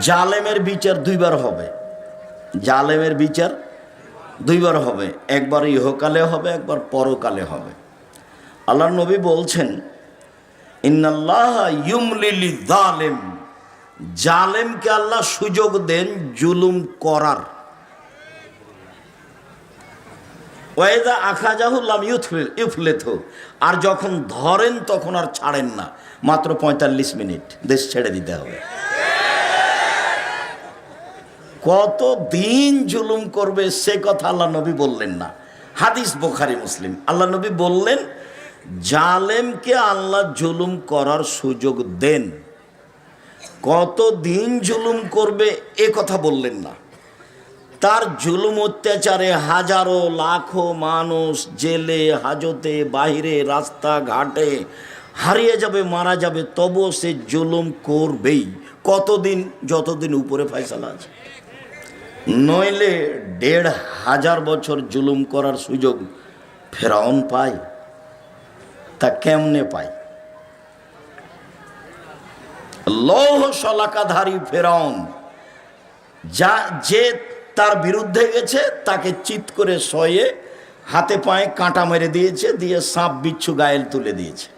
জালেমের বিচার দুইবার হবে। জালেমের বিচার দুইবার হবে। একবার ইহকালে হবে, একবার পরকালে হবে। আল্লাহ নবী বলছেন, ইন্নাল্লাহ ইউমলিলি জালেম জালেমকে আল্লাহ সুযোগ দেন জুলুম করার। ওয়েদা আখাজাহুল্লাম ইউথ ইউফলেথ। আর যখন ধরেন, তখন আর ছাড়েন না। মাত্র পঁয়তাল্লিশ মিনিট। দেশ ছেড়ে দিতে হবে। কত দিন জুলুম করবে সে কথা আল্লাহ নবী বললেন না। হাদিস বোখারি, মুসলিম। আল্লাহ নবী বললেন, জালেমকে আল্লাহ জুলুম করার সুযোগ দেন। কত দিন জুলুম করবে এ কথা বললেন না। তার জুলুম অত্যাচারে হাজারো, লাখো মানুষ জেলে, হাজতে, বাহিরে রাস্তা ঘাটে হারিয়ে যাবে, মারা যাবে, তবুও সে জুলুম করবেই। কতদিন? যতদিন উপরে ফয়সালা আছে। নইলে দেড় হাজার বছর জুলুম করার সুযোগ ফেরাউন পায়। তা কেমনে পায়? লৌহ শলাকাধারী ফেরাউন যা, যে তার বিরুদ্ধে গেছে, তাকে চিত করে শয়ে হাতে পায়ে কাঁটা মেরে দিয়েছে, দিয়ে সাপ বিচ্ছু গায়েল তুলে দিয়েছে।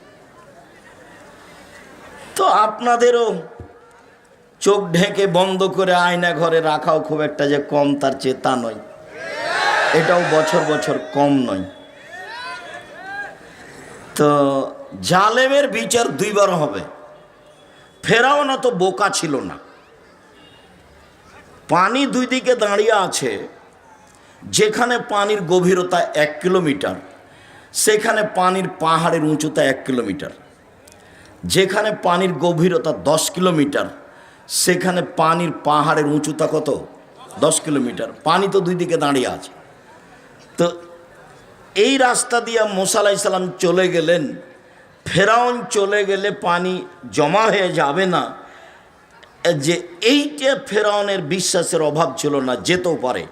তো আপনাদেরও চোখ ঢেকে বন্ধ করে আয়না ঘরে রাখাও খুব একটা যে কম, তার চেয়ে তা নয়। এটাও বছর বছর কম নয়। তো জালেমের বিচার দুইবার হবে। ফেরাও না তো বোকা ছিল না। পানি দুই দিকে দাঁড়িয়ে আছে, যেখানে পানির গভীরতা এক কিলোমিটার, সেখানে পানির পাহাড়ের উঁচুতা এক কিলোমিটার, যেখানে পানির গভীরতা দশ কিলোমিটার সেখানে পানির পাহাড়ের উঁচুতা কত? দশ কিলোমিটার। পানি তো দুই দিকে দাঁড়িয়ে আছে। তো এই রাস্তা দিয়ে মোসালাই সালাম চলে গেলেন। ফেরাউন চলে গেলে পানি জমা হয়ে যাবে না। যে এইটা ফেরাউনের বিশ্বাসের অভাব ছিল না যেতেও পারে।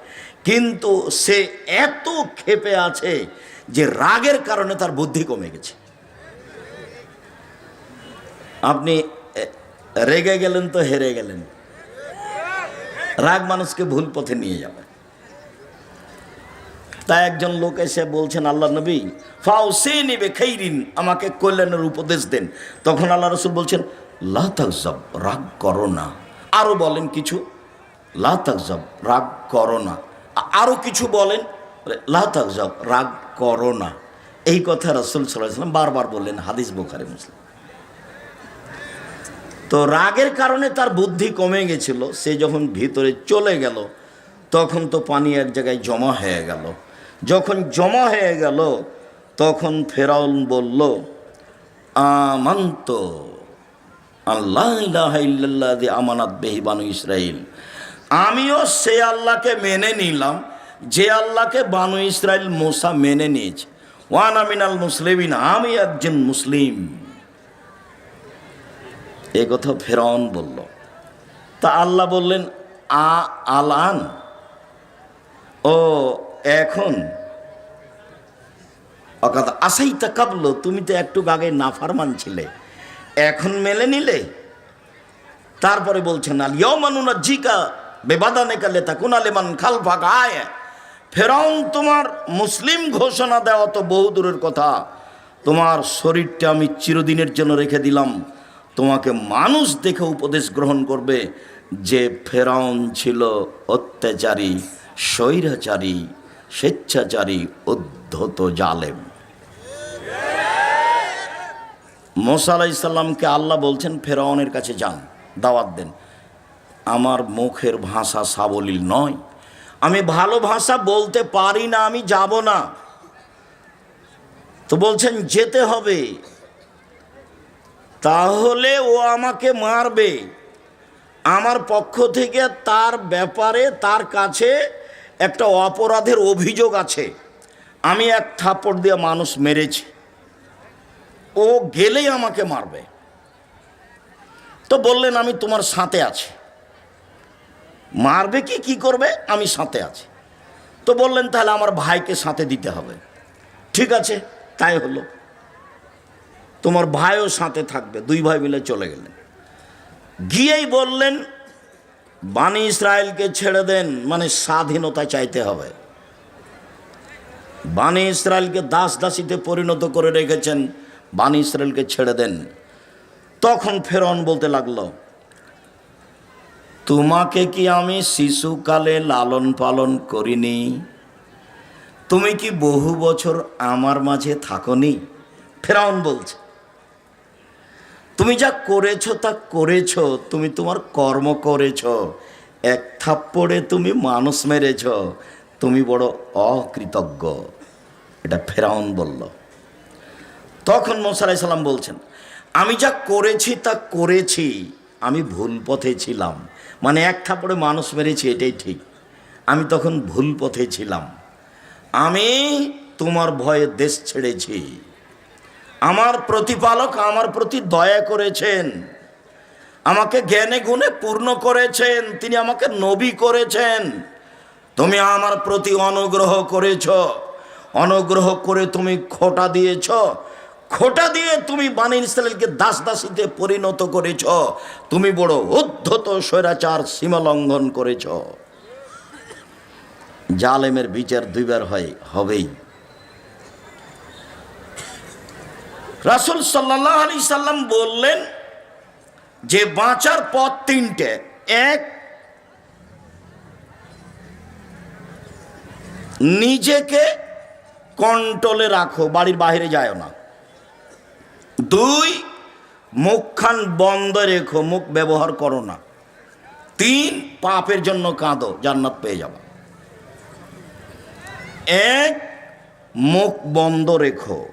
কিন্তু সে এত ক্ষেপে আছে যে রাগের কারণে তার বুদ্ধি কমে গেছে। আপনি রেগে গেলেন তো হেরে গেলেন। রাগ মানুষকে ভুল পথে নিয়ে যাবে। তাই একজন লোক এসে বলছেন, আল্লাহ নবী ফাও সে নিবে খেইরিন আমাকে কল্যাণের উপদেশ দেন। তখন আল্লাহ রসুল বলছেন, লা তাকজাব রাগ করো না। আরও বলেন কিছু, লা তাকজাব রাগ করো না। আরও কিছু বলেন, লা তাকজাব রাগ করো না। এই কথা রসুল সাল্লাহ সাল্লাম বারবার বললেন, হাদিস বোখারে, মুসলিম। তো রাগের কারণে তার বুদ্ধি কমে গেছিল। সে যখন ভিতরে চলে গেল, তখন তো পানি এক জায়গায় জমা হয়ে গেল। যখন জমা হয়ে গেল, তখন ফেরাউন বলল, আমান্ত আল্লাহ দি আমানাত বেহি বানু ইসরাইল। আমিও সে আল্লাহকে মেনে নিলাম, যে আল্লাহকে বানু ইসরাইল মোসা মেনে নিয়েছে। ওয়ান আমিনাল মুসলিমিন, আমি একজন মুসলিম। এ কথা ফেরাউন বলল। তা আল্লাহ বললেন, আ আলান, ও এখন, অকাত আসাই তা কাবলো, তুমি তো একটু আগে নাফারমান ছিলে, এখন মেলে নিলে? তারপরে বলছেন, আল ইয়মানুনা জিকা বেবাদানে কালে তা কুনালেমান খাল ফাঁকা আয়, ফেরাউন, তোমার মুসলিম ঘোষণা দেওয়া তো বহু দূরের কথা। তোমার শরীরটা আমি চিরদিনের জন্য রেখে দিলাম। তোমাকে মানুষ দেখে উপদেশ গ্রহণ করবে যে ফেরাউন ছিল অত্যাচারী, স্বৈরাচারী, স্বেচ্ছাচারী, উদ্ধত জালেম। মোসা আলাইসাল্লামকে আল্লাহ বলছেন, ফেরাউনের কাছে যান, দাওয়াত দেন। আমার মুখের ভাষা সাবলীল নয়। আমি ভালো ভাষা বলতে পারি না, আমি যাব না। তো বলছেন, যেতে হবে। তাহলে ও আমাকে মারবে। আমার পক্ষ থেকে তার ব্যাপারে তার কাছে একটা অপরাধের অভিযোগ আছে। আমি এক থাপ্পড় দিয়ে মানুষ মেরেছি। ও গেলেই আমাকে মারবে। তো বললেন, আমি তোমার সাথে আছি। মারবে কি কি করবে? আমি সাথে আছি। তো বললেন, তাহলে আমার ভাইকে সাথে দিতে হবে। ঠিক আছে, তাই হলো। তোমার ভাইও সাথে থাকবে, দুই ভাই মিলে চলে গেলেন গিয়েই বললেন, বাণী ইসরায়েলকে ছেড়ে দেন মানে স্বাধীনতা চাইতে হবে। বাণী ইসরায়েলকে দাস দাসীতে পরিণত করে রেখেছেন, বাণী ইসরায়েলকে ছেড়ে দেন। তখন ফেরন বলতে লাগল, তোমাকে কি আমি শিশুকালে লালন পালন করিনি? তুমি কি বহু বছর আমার মাঝে থাকনি? ফেরাউন বলছে তুমি যা করেছ তা করেছ, তুমি তোমার কর্ম করেছ। এক থাপ্পড়ে তুমি মানুষ মেরেছ, তুমি বড় অকৃতজ্ঞ। এটা ফেরাউন বলল। তখন মোসালাই সাল্লাম বলছেন, আমি যা করেছি তা করেছি, আমি ভুল পথে ছিলাম। মানে এক থাপড়ে মানুষ মেরেছি, এটাই ঠিক। আমি তখন ভুল পথে ছিলাম। আমি তোমার ভয়ে দেশ ছেড়েছি। আমার প্রতিপালক আমার প্রতি দয়া করেছেন। আমাকে জ্ঞানে গুণে পূর্ণ করেছেন। তিনি আমাকে নবী করেছেন। তুমি আমার প্রতি অনুগ্রহ করেছ। অনুগ্রহ করে তুমি খোটা দিয়েছ। খোটা দিয়ে তুমি বানির ইসরায়েলকে দাস দাসীতে পরিণত করেছ। তুমি বড় উদ্ধত স্বৈরাচার সীমা লঙ্ঘন করেছ। জালেমের বিচার দুইবার হয়, হবেই। রাসুল সাল্লাহ আলি সাল্লাম বললেন যে বাঁচার পথ তিনটে। এক, নিজেকে কন্ট্রোলে রাখো, বাড়ির বাইরে যায় না। দুই, মুখখান বন্ধ রেখো, মুখ ব্যবহার করো না। তিন, পাপের জন্য কাঁদো, জান্নাত পেয়ে যাবে। এক, মুখ বন্ধ রেখো।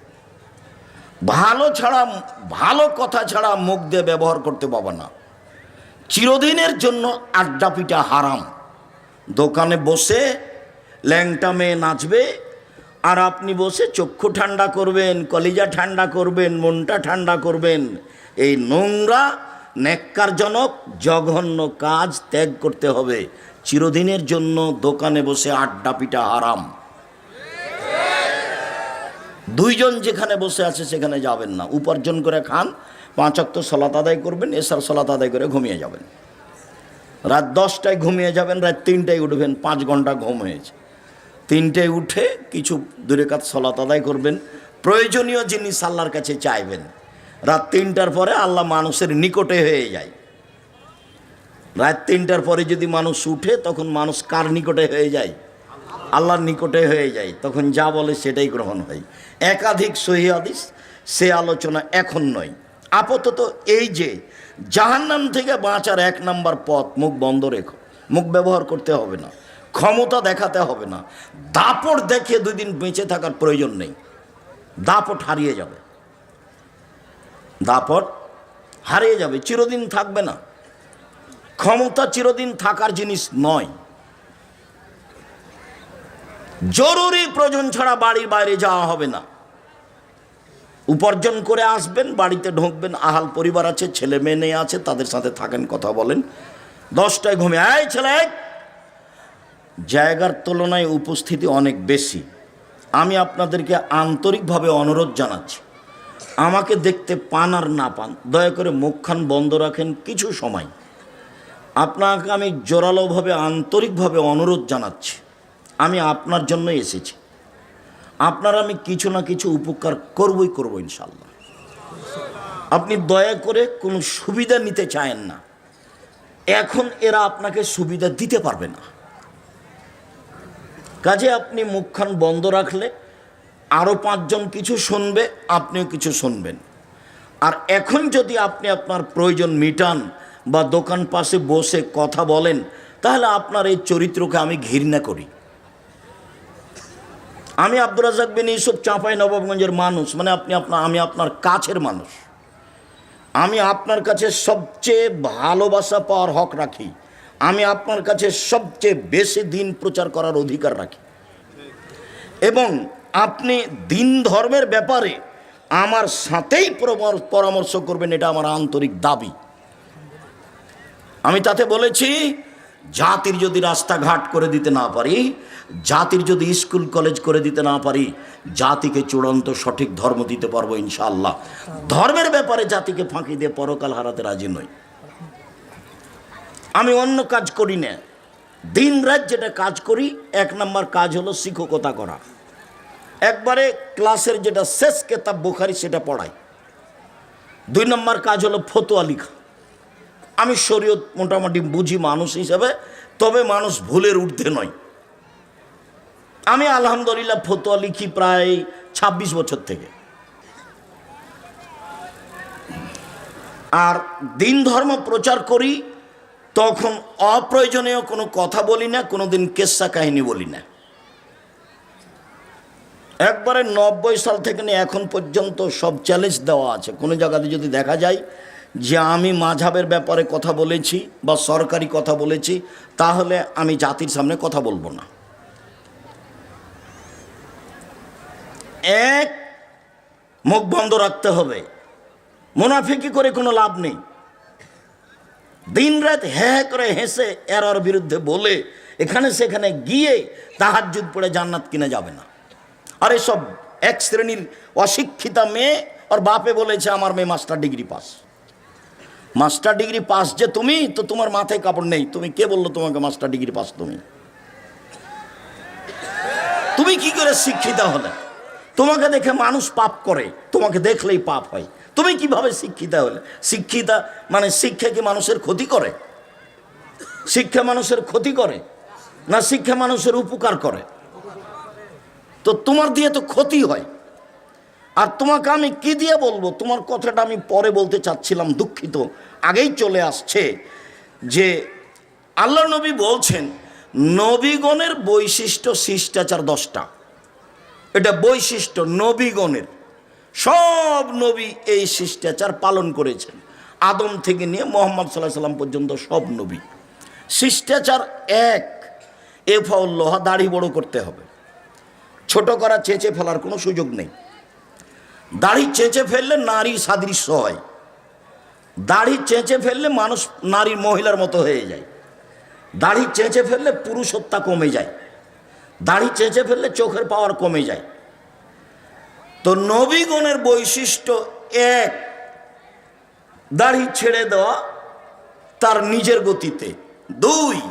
ভালো ছাড়া, ভালো কথা ছাড়া মুখ দিয়ে ব্যবহার করতে পাবো না। চিরদিনের জন্য আড্ডা পিটা হারাম। দোকানে বসে ল্যাংটা মেয়ে নাচবে, আর আপনি বসে চক্ষু ঠান্ডা করবেন, কলিজা ঠান্ডা করবেন, মনটা ঠান্ডা করবেন। এই নোংরা, ন্যাক্কারজনক, জঘন্য কাজ ত্যাগ করতে হবে। চিরদিনের জন্য দোকানে বসে আড্ডা পিটা হারাম। দুইজন যেখানে বসে আছে সেখানে যাবেন না। উপার্জন করে খান, পাঁচ অক্ত সলাত আদায় করবেন, এসার সলাত আদায় করে ঘুমিয়ে যাবেন। রাত দশটায় ঘুমিয়ে যাবেন, রাত তিনটায় উঠবেন, পাঁচ ঘণ্টা ঘুম হয়েছে। তিনটায় উঠে কিছু দূরে কাজ সলাত আদায় করবেন। প্রয়োজনীয় জিনিস আল্লাহর কাছে চাইবেন। রাত তিনটার পরে আল্লাহ মানুষের নিকটে হয়ে যায়। রাত তিনটার পরে যদি মানুষ উঠে, তখন মানুষ কার নিকটে হয়ে যায়? আল্লাহর নিকটে হয়ে যায়, তখন যা বলে সেটাই গ্রহণ হয়। একাধিক সহি হাদিস, সে আলোচনা এখন নয়। আপাতত এই যে জাহান্নাম থেকে বাঁচার এক নাম্বার পথ, মুখ বন্ধ রেখো। মুখ ব্যবহার করতে হবে না। ক্ষমতা দেখাতে হবে না। দাপট দেখে দুই দিন বেঁচে থাকার প্রয়োজন নেই। দাপট হারিয়ে যাবে। দাপট হারিয়ে যাবে। চিরদিন থাকবে না। ক্ষমতা চিরদিন থাকার জিনিস নয়। জরুরি প্রয়োজন ছাড়া বাড়ির বাইরে যাওয়া হবে না। উপার্জন করে আসবেন, বাড়িতে ঢুকবেন, আহাল পরিবার আছে, ছেলে মেয়ে নেই আছে, তাদের সাথে থাকেন, কথা বলেন। দশটায় ঘুমে আয় ছেলে। জায়গার তুলনায় উপস্থিতি অনেক বেশি। আমি আপনাদেরকে আন্তরিকভাবে অনুরোধ জানাচ্ছি, আমাকে দেখতে পান আর না পান, দয়া করে মুখখান বন্ধ রাখেন কিছু সময়। আপনাকে আমি জোরালোভাবে, আন্তরিকভাবে অনুরোধ জানাচ্ছি। আমি আপনার জন্য এসেছি। আপনার আমি কিছু না কিছু উপকার করবই করব ইনশাল্লাহ আপনি দয়া করে কোনো সুবিধা নিতে চায়েন না। এখন এরা আপনাকে সুবিধা দিতে পারবে না। কাজে আপনি মুখখান বন্ধ রাখলে আরও পাঁচজন কিছু শুনবে, আপনিও কিছু শুনবেন। আর এখন যদি আপনি আপনার প্রয়োজন মিটান বা দোকান পাশে বসে কথা বলেন, তাহলে আপনার এই চরিত্রকে আমি ঘৃণা করি। আমি আব্দুর রাজাক বিন ইউসুফ চাঁপাই নবাবগঞ্জের মানুষ মানে আপনি আপনার আমি আপনার কাছের মানুষ। আমি আপনার কাছে সবচেয়ে ভালোবাসা পাওয়ার হক রাখি। আমি আপনার কাছে সবচেয়ে বেশি দিন প্রচার করার অধিকার রাখি। এবং আপনি দিন ধর্মের ব্যাপারে আমার সাথেই পরামর্শ করবেন, এটা আমার আন্তরিক দাবি। আমি তাতে বলেছি জাতির যদি রাস্তাঘাট করে দিতে না পারি, জাতির যদি স্কুল, কলেজ করে দিতে না পারি, জাতিকে চূড়ান্ত সঠিক ধর্ম দিতে পারব ইনশাআল্লাহ। ধর্মের ব্যাপারে জাতিকে ফাঁকি দিয়ে পরকাল হারাতে রাজি নই। আমি অন্য কাজ করি না। দিন রাত যেটা কাজ করি, এক নম্বর কাজ হলো শিক্ষকতা করা। একবারে ক্লাসের যেটা শেষ কেতাব বোখারি সেটা পড়াই। দুই নম্বর কাজ হলো ফতোয়া লিখা। আমি শরীয়ত মোটামুটি বুঝি মানুষ হিসাবে, তবে মানুষ ভুলের ঊর্ধ্বে নয়। আমি আলহামদুলিল্লাহ ফতোয়া লিখি প্রায় ২৬ বছর থেকে। আর দিন ধর্ম প্রচার করি, তখন অপ্রয়োজনীয় কোনো কথা বলি না কোনো দিন কেসা কাহিনী বলি না। একবারে নব্বই সাল থেকে নিয়ে এখন পর্যন্ত সব চ্যালেঞ্জ দেওয়া আছে। কোনো জায়গাতে যদি দেখা যায় যে আমি মাঝাবের ব্যাপারে কথা বলেছি বা সরকারি কথা বলেছি, তাহলে আমি জাতির সামনে কথা বলব না। এক, মুখ বন্ধ রাখতে হবে। মুনাফিকি করে কোনো লাভ নেই। দিন রাত হ্যাঁ হ্যাঁ করে হেসে এর ওর বিরুদ্ধে বলে এখানে সেখানে গিয়ে তাহার পড়ে জান্নাত কিনে যাবে না। আর এসব এক শ্রেণির অশিক্ষিতা মেয়ে, ওর বাপে বলেছে, আমার মেয়ে master degree pass master degree pass যে তুমি, তো তোমার মাথায় কাপড় নেই। তুমি কে বলল তোমাকে মাস্টার ডিগ্রি পাস তুমি? তুমি কি করে শিক্ষিতা হলে? তোমাকে দেখে মানুষ পাপ করে, তোমাকে দেখলেই পাপ হয়। তুমি কীভাবে শিক্ষিতা হলে? শিক্ষিতা মানে শিক্ষা কি মানুষের ক্ষতি করে? শিক্ষা মানুষের ক্ষতি করে, না শিক্ষা মানুষের উপকার করে? তো তোমার দিয়ে তো ক্ষতি হয়। আর তোমাকে আমি কি দিয়ে বলব? তোমার কথাটা আমি পরে বলতে চাচ্ছিলাম, দুঃখিত। আগেই চলে আসছে যে আল্লাহ নবী বলছেন, নবীগণের বৈশিষ্ট্য শিষ্টাচার দশটা। এটা বৈশিষ্ট্য নবীগণের। সব নবী এই শিষ্টাচার পালন করেছেন। আদম থেকে নিয়ে মোহাম্মদ সাল্লাহ সাল্লাম পর্যন্ত সব নবী। শিষ্টাচার এক। এ ফাউল্লোহা দাড়ি বড় করতে হবে। ছোট করা, চেঁচে ফেলার কোনো সুযোগ নেই। দাড়ি চেঁচে ফেললে নারী সাদৃশ্য হয়। দাড়ি চেঁচে ফেললে মানুষ নারী মহিলার মতো হয়ে যায়। দাড়ি চেঁচে ফেললে পুরুষত্বা কমে যায়। দাড়ি চেঁচে ফেললে চোখের পাওয়ার কমে যায়। তো নবীগণের বৈশিষ্ট্য এক, দাড়ি ছেড়ে দেওয়া তার নিজের গতিতে। দুই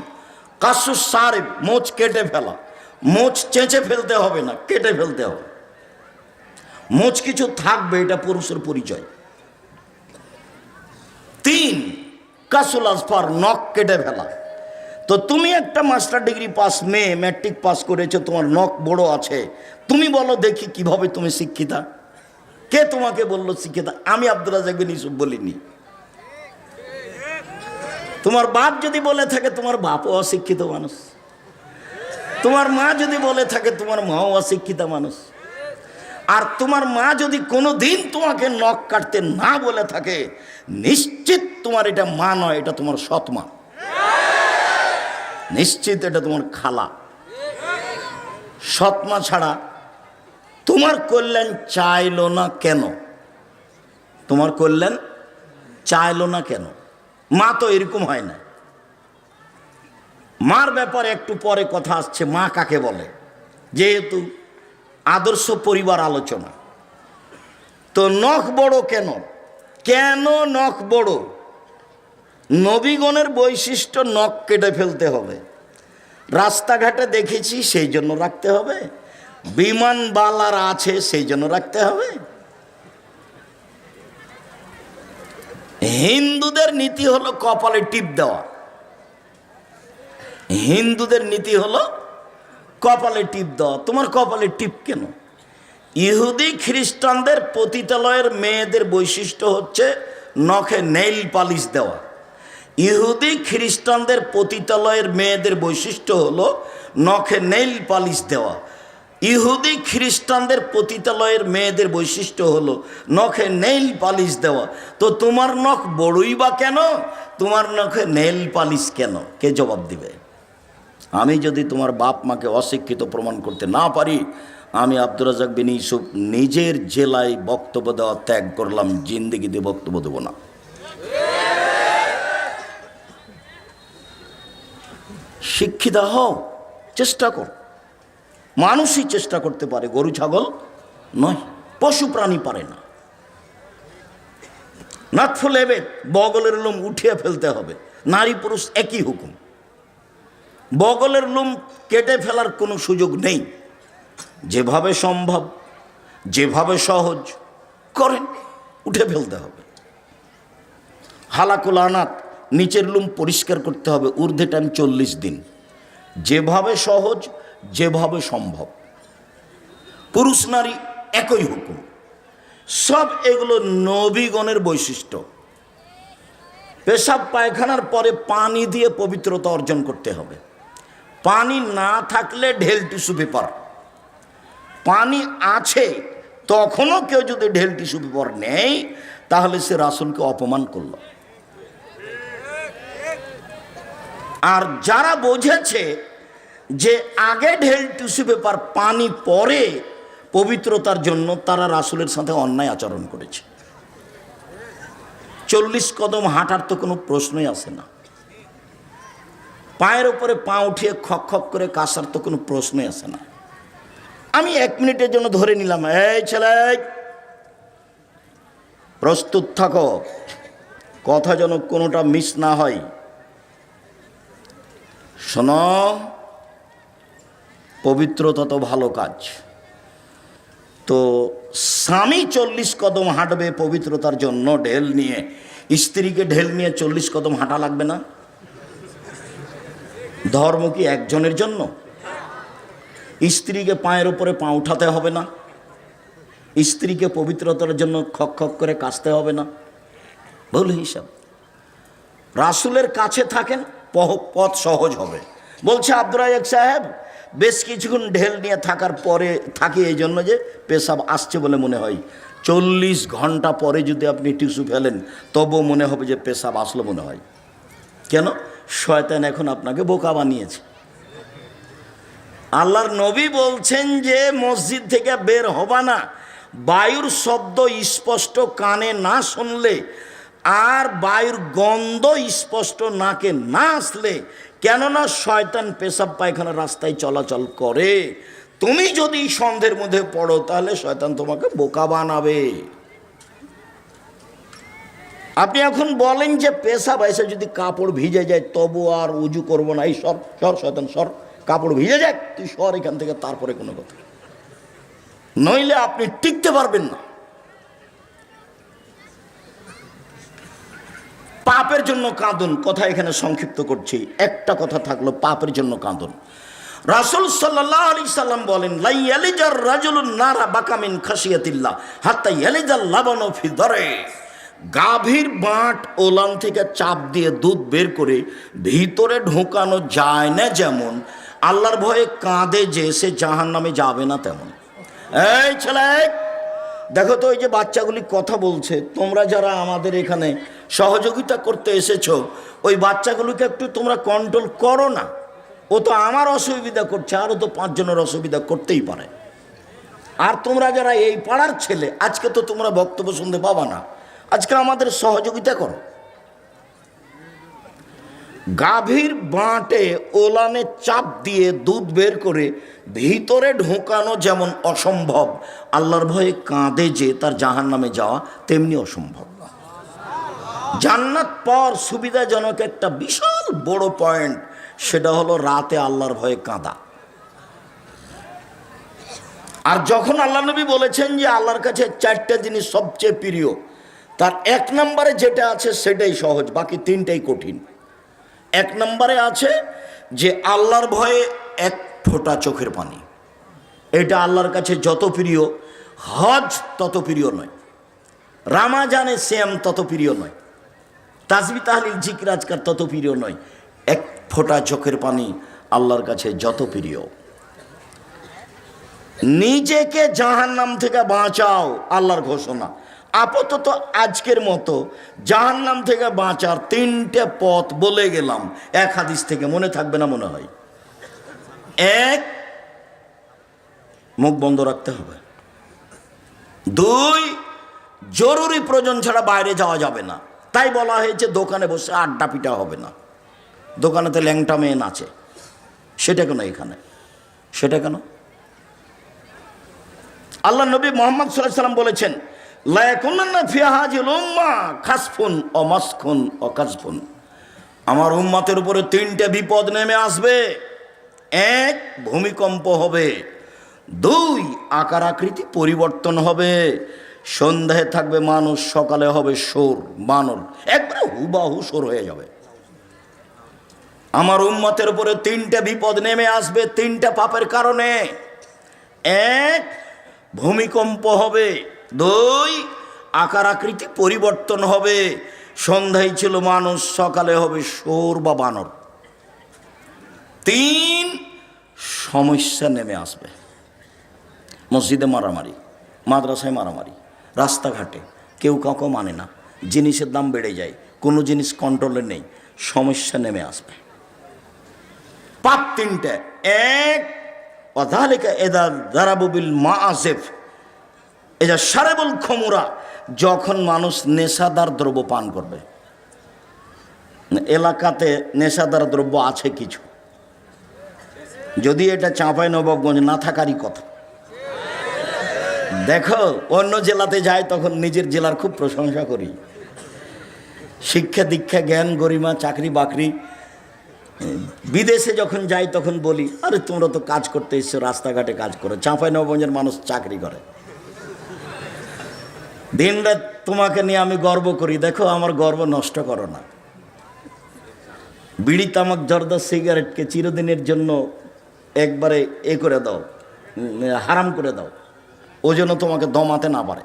কাশু সারে মোচ কেটে ফেলা। মোচ চেঁচে ফেলতে হবে না, কেটে ফেলতে হবে। মোচ কিছু থাকবে, এটা পুরুষের পরিচয়। তিন, কাসুল আসফার নখ কেটে ফেলা। তো তুমি একটা মাস্টার ডিগ্রি পাস, মেয়ে, ম্যাট্রিক পাস করেছ, তোমার নখ বড় আছে। তুমি বলো দেখি কীভাবে তুমি শিক্ষিতা। কে তোমাকে বলল শিক্ষিতা? আমি আব্দুল রাজাক বিন ইউসুফ বলিনি। তোমার বাপ যদি বলে থাকে, তোমার বাপও অশিক্ষিত মানুষ। তোমার মা যদি বলে থাকে, তোমার মাও অশিক্ষিত মানুষ। আর তোমার মা যদি কোনো দিন তোমাকে নখ কাটতে না বলে থাকে, নিশ্চিত তোমার এটা মা নয়, এটা তোমার সৎমা নিশ্চিত এটা তোমার খালা। সৎমা ছাড়া তোমার কল্যাণ চাইলো না কেন? তোমার কল্যাণ চাইলো না কেন? মা তো এরকম হয় না। মার ব্যাপারে একটু পরে কথা আসছে, মা কাকে বলে? যেহেতু আদর্শ পরিবার আলোচনা। তো নখ বড় কেন? কেন নখ বড়? নবীগণের বৈশিষ্ট্য নখ কেটে ফেলতে হবে। রাস্তাঘাটে দেখেছি সেই জন্য রাখতে হবে। বিমানবালার আছে সেই জন্য রাখতে হবে। হিন্দুদের নীতি হলো কপালে টিপ দেওয়া। হিন্দুদের নীতি হলো কপালে টিপ দেওয়া তোমার কপালে টিপ কেন? ইহুদি খ্রিস্টানদের পতিতালয়ের মেয়েদের বৈশিষ্ট্য হচ্ছে নখে নেইল পালিশ দেওয়া। ইহুদি খ্রিস্টানদের পতিতালয়ের মেয়েদের বৈশিষ্ট্য হলো নখে নেইল পালিশ দেওয়া। ইহুদি খ্রিস্টানদের পতিতালয়ের মেয়েদের বৈশিষ্ট্য হলো নখে নেইল পালিশ দেওয়া। তো তোমার নখ বড়ই বা কেন? তোমার নখে নেইল পালিশ কেন? কে জবাব দিবে? আমি যদি তোমার বাপ মাকে অশিক্ষিত প্রমাণ করতে না পারি, আমি আব্দুর রাজাক বিন ইউসুফ নিজের জেলায় বক্তব্য দেওয়া ত্যাগ করলাম, জিন্দিগিতে বক্তব্য দেবো না। শিক্ষিতা হও, চেষ্টা কর। মানুষই চেষ্টা করতে পারে, গরু, ছাগল নয়, পশু, প্রাণী পারে না। নাথফুল এবে বগলের লোম উঠিয়ে ফেলতে হবে, নারী, পুরুষ একই হুকুম। বগলের লুম কেটে ফেলার কোনো সুযোগ নেই। যেভাবে সম্ভব, যেভাবে সহজ করেন উঠে ফেলতে হবে। হালাকুল আনাত নিচের লুম পরিষ্কার করতে হবে ঊর্ধ্বে টাইম চল্লিশ দিন। যেভাবে সহজ, যেভাবে সম্ভব। পুরুষ নারী একই হুকুম। সব এগুলো নবীগণের বৈশিষ্ট্য। পেশাব পায়খানার পরে পানি দিয়ে পবিত্রতা অর্জন করতে হবে। পানি না থাকলে ঢেল টিস্যু পেপার। পানি আছে, তখনও কেউ যদি ঢেল টিস্যু পেপার নেই তাহলে সে রাসুলকে অপমান করল। আর যারা বোঝেছে যে আগে ঢেল টিস্যু পেপার পানি পরে পবিত্রতার জন্য, তারা রাসুলের সাথে অন্যায় আচরণ করেছে। চল্লিশ কদম হাঁটার তো কোনো প্রশ্নই আসে না। পায়ের উপরে পা উঠিয়ে খক খক করে কাসার তো কোনো প্রশ্নই আসে না। আমি এক মিনিটের জন্য ধরে নিলাম, এই ছেলে, প্রস্তুত থাকো। কথা যেন কোনোটা মিস না হয়। শোনো, পবিত্রতা তো ভালো কাজ। তো স্বামী চল্লিশ কদম হাঁটবে পবিত্রতার জন্য ঢেল নিয়ে। স্ত্রীকে ঢেল নিয়ে চল্লিশ কদম হাঁটা লাগবে না? ধর্ম কি একজনের জন্য? স্ত্রীকে পায়ের উপরে পা উঠাতে হবে না। স্ত্রীকে পবিত্রতার জন্য খক খক করে কাচতে হবে না। ভুল হিসাব। রাসুলের কাছে থাকেন পথ সহজ হবে। বলছে আব্দুল রাজাক সাহেব, বেশ কিছুক্ষণ ঢেল নিয়ে থাকার পরে থাকি এই জন্য যে পেশাব আসছে বলে মনে হয়। চল্লিশ ঘণ্টা পরে যদি আপনি টিস্যু ফেলেন তবু মনে হবে যে পেশাব আসলো মনে হয়। কেন? শয়তান এখন আপনাকে বোকা বানিয়েছে। আল্লাহর নবী বলছেন যে, মসজিদ থেকে বের হবা না। বায়ুর শব্দ স্পষ্ট কানে না শুনলে আর বায়ুর গন্ধ স্পষ্ট নাকে না আসলে, কেননা শয়তান পেশাব পায়খানা রাস্তায় চলাচল করে। তুমি যদি সন্ধ্যের মধ্যে পড়ো, তাহলে শয়তান তোমাকে বোকা বানাবে। আপনি এখন বলেন যে পেশাব এসে যদি কাপড় ভিজে যায়, তবু আর উজু করব না। এই সর সর শয়তান, সর। কাপড় ভিজে যাক, তুই সর এখান থেকে, তারপরে কোনো কথা নইলে আপনি টিকতে পারবেন না। পাপের জন্য কাঁদুন, কথা এখানে সংক্ষিপ্ত করছি। একটা কথা থাকল, পাপের জন্য কাঁদুন। রাসুল সাল্লাহ আলি সাল্লাম বলেন লাই রাজুলুন নারা বাকামিন খাসিয়াতিল্লাহ হাত্তা লাবানো ফি ধরে গাভীর বাঁট ওলান থেকে চাপ দিয়ে দুধ বের করে ভিতরে ঢোকানো যায় না যেমন, আল্লাহর ভয়ে কাঁদে যে সে জাহান নামে যাবে না তেমন। এই ছেলে, দেখো তো ওই যে বাচ্চাগুলি কথা বলছে, তোমরা যারা আমাদের এখানে সহযোগিতা করতে এসেছ, ওই বাচ্চাগুলোকে একটু তোমরা কন্ট্রোল করো না। ও তো আমার অসুবিধা করছে আরও তো পাঁচজনের অসুবিধা করতেই পারে। আর তোমরা যারা এই পাড়ার ছেলে, আজকে তো তোমরা বক্তব্য শুনতে পাবা না। আজকে আমাদের সহযোগিতা করো। গাভীর বাঁটে ওলানে চাপ দিয়ে দুধ বের করে ভিতরে ঢোকানো যেমন অসম্ভব, আল্লাহর ভয়ে কাঁদে যে তার জাহান নামে যাওয়া তেমনি অসম্ভব। জান্নাত পর সুবিধাজনক একটা বিশাল বড় পয়েন্ট, সেটা হলো রাতে আল্লাহর ভয়ে কাঁদা। আর যখন আল্লাহ নবী বলেছেন যে আল্লাহর কাছে চারটা জিনিস সবচেয়ে প্রিয় তার এক নম্বরে যেটা আছে সেটাই সহজ, বাকি তিনটাই কঠিন। এক নম্বরে আছে যে আল্লাহর ভয়ে এক ফোঁটা চোখের পানি। এটা আল্লাহর কাছে যত প্রিয়, হজ তত প্রিয় নয়। রামাজানে শ্যাম তত প্রিয় নয়। তাজবি তাহলিল জিকির আজকার তত প্রিয় নয়। এক ফোঁটা চোখের পানি আল্লাহর কাছে যত প্রিয়। নিজেকে জাহান নাম থেকে বাঁচাও আল্লাহর ঘোষণা। আপাতত আজকের মতো জাহান নাম থেকে বাঁচার তিনটে পথ বলে গেলাম। এক হাদিস থেকে মনে থাকবে না মনে হয়। এক, মুখ বন্ধ রাখতে হবে। দুই, জরুরি প্রয়োজন ছাড়া বাইরে যাওয়া যাবে না। তাই বলা হয়েছে দোকানে বসে আড্ডা পিটা হবে না। দোকানেতে ল্যাংটা মেয়ে নাচে। সেটা কেন এখানে? সেটা কেন? আল্লাহ নবী মোহাম্মদ সাল্লাহ সাল্লাম বলেছেন আমার উম্মাতের উপরে তিনটে বিপদ নেমে আসবে। এক, ভূমিকম্প হবে। দুই, আকার আকৃতি পরিবর্তন হবে। সন্ধ্যায় থাকবে মানুষ, সকালে হবে সোর বানর। একবারে হুবাহু সোর হয়ে যাবে। আমার উম্মতের উপরে তিনটা বিপদ নেমে আসবে তিনটা পাপের কারণে। এক, ভূমিকম্প হবে। দুই, আকার আকৃতি পরিবর্তন হবে। সন্ধ্যায় ছিল মানুষ, সকালে হবে সোর বা বানর। তিন, সমস্যা নেমে আসবে। মসজিদে মারামারি, মাদ্রাসায় মারামারি, রাস্তাঘাটে। কেউ কাউকে মানে না। জিনিসের দাম বেড়ে যায়। কোনো জিনিস কন্ট্রোলে নেই। সমস্যা নেমে আসবে। পাপ তিনটে। এক, অধালিকা এদার দারাবুবিল মা আসেফ এজা সারেবুল খমুরা, যখন মানুষ নেশাদার দ্রব্য পান করবে। এলাকাতে নেশাদার দ্রব্য আছে কিছু। যদি এটা চাঁপাই নবাবগঞ্জ না থাকারই কথা। দেখো, অন্য জেলাতে যাই তখন নিজের জেলার খুব প্রশংসা করি। শিক্ষা দীক্ষা, জ্ঞান, গরিমা, চাকরি, বাকরি। বিদেশে যখন যাই তখন বলি, আরে তোমরা তো কাজ করতে এসছো, রাস্তাঘাটে কাজ করো। চাঁপাই নবগঞ্জের মানুষ চাকরি করে। দিন রাত তোমাকে নিয়ে আমি গর্ব করি। দেখো, আমার গর্ব নষ্ট করো না। বিড়ি, তামাক, জর্দা সিগারেটকে চিরদিনের জন্য একবারে এ করে দাও হারাম করে দাও। ও যেন তোমাকে দমাতে না পারে।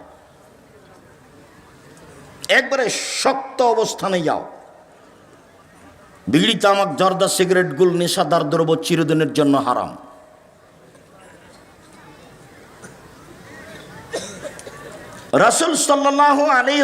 একবারে শক্ত অবস্থানে যাও। বিড়ি, তামাক, জর্দা সিগারেটগুলো নেশাদার, দ্রব্য চিরদিনের জন্য হারাম। রাসুল সাল্লাহ আলী